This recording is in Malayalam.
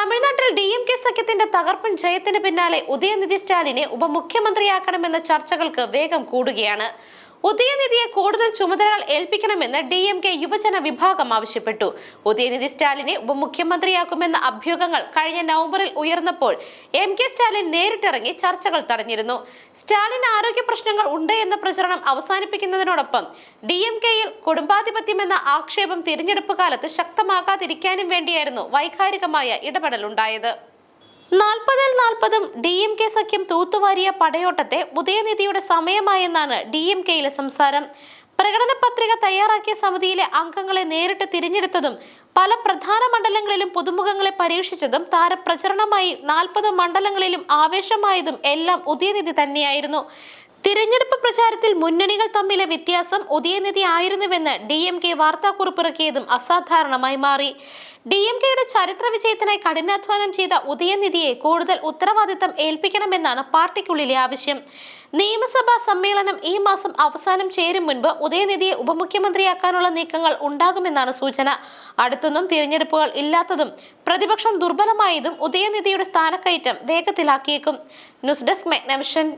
തമിഴ്നാട്ടിൽ ഡി എം കെ സഖ്യത്തിന്റെ തകർപ്പൻ ജയത്തിന് പിന്നാലെ ഉദയനിധി സ്റ്റാലിനെ ഉപമുഖ്യമന്ത്രിയാക്കണമെന്ന ചർച്ചകൾക്ക് വേഗം കൂടുകയാണ്. ഉദയനിധിയെ കൂടുതൽ ചുമതലകൾ ഏൽപ്പിക്കണമെന്ന് ഡി എം കെ യുവജന വിഭാഗം ആവശ്യപ്പെട്ടു. ഉദയനിധി സ്റ്റാലിനെ ഉപമുഖ്യമന്ത്രിയാക്കുമെന്ന അഭ്യൂഹങ്ങൾ കഴിഞ്ഞ നവംബറിൽ ഉയർന്നപ്പോൾ എം കെ സ്റ്റാലിൻ നേരിട്ടിറങ്ങി ചർച്ചകൾ തടഞ്ഞിരുന്നു. സ്റ്റാലിൻ ആരോഗ്യ പ്രശ്നങ്ങൾ ഉണ്ട് എന്ന പ്രചരണം അവസാനിപ്പിക്കുന്നതിനോടൊപ്പം ഡി എം കെയിൽ കുടുംബാധിപത്യമെന്ന ആക്ഷേപം തിരഞ്ഞെടുപ്പ് കാലത്ത് ശക്തമാകാതിരിക്കാനും വേണ്ടിയായിരുന്നു വൈകാരികമായ ഇടപെടലുണ്ടായത്. നാൽപ്പതിൽ നാൽപ്പതും ഡി എം കെ സഖ്യം തൂത്തുവാരിയ പടയോട്ടത്തെ ഉദയനിധിയുടെ സമയമായെന്നാണ് ഡി എം കെയിലെ സംസാരം. പ്രകടന പത്രിക തയ്യാറാക്കിയ സമിതിയിലെ അംഗങ്ങളെ നേരിട്ട് തിരഞ്ഞെടുത്തതും പല പ്രധാന മണ്ഡലങ്ങളിലും പുതുമുഖങ്ങളെ പരീക്ഷിച്ചതും താരപ്രചരണമായി നാൽപ്പത് മണ്ഡലങ്ങളിലും ആവേശമായതും എല്ലാം ഉദയനിധി തന്നെയായിരുന്നു. തിരഞ്ഞെടുപ്പ് പ്രചാരത്തിൽ മുന്നണികൾ തമ്മിലെ വ്യത്യാസം ഉദയനിധി ആയിരുന്നുവെന്ന് ഡി എം കെ വാർത്താക്കുറിപ്പിറക്കിയതും അസാധാരണമായി മാറി. ഡി എം കെയുടെ ചരിത്ര വിജയത്തിനായി കഠിനാധ്വാനം ചെയ്ത ഉദയനിധിയെ കൂടുതൽ ഉത്തരവാദിത്തം ഏൽപ്പിക്കണമെന്നാണ് പാർട്ടിക്കുള്ളിലെ ആവശ്യം. നിയമസഭാ സമ്മേളനം ഈ മാസം അവസാനം ചേരും മുൻപ് ഉദയനിധിയെ ഉപമുഖ്യമന്ത്രിയാക്കാനുള്ള നീക്കങ്ങൾ ഉണ്ടാകുമെന്നാണ് സൂചന. അടുത്തൊന്നും തിരഞ്ഞെടുപ്പുകൾ ഇല്ലാത്തതും പ്രതിപക്ഷം ദുർബലമായതും ഉദയനിധിയുടെ സ്ഥാനക്കയറ്റം വേഗത്തിലാക്കിയേക്കും. News desk മെഗ്നവിഷൻ.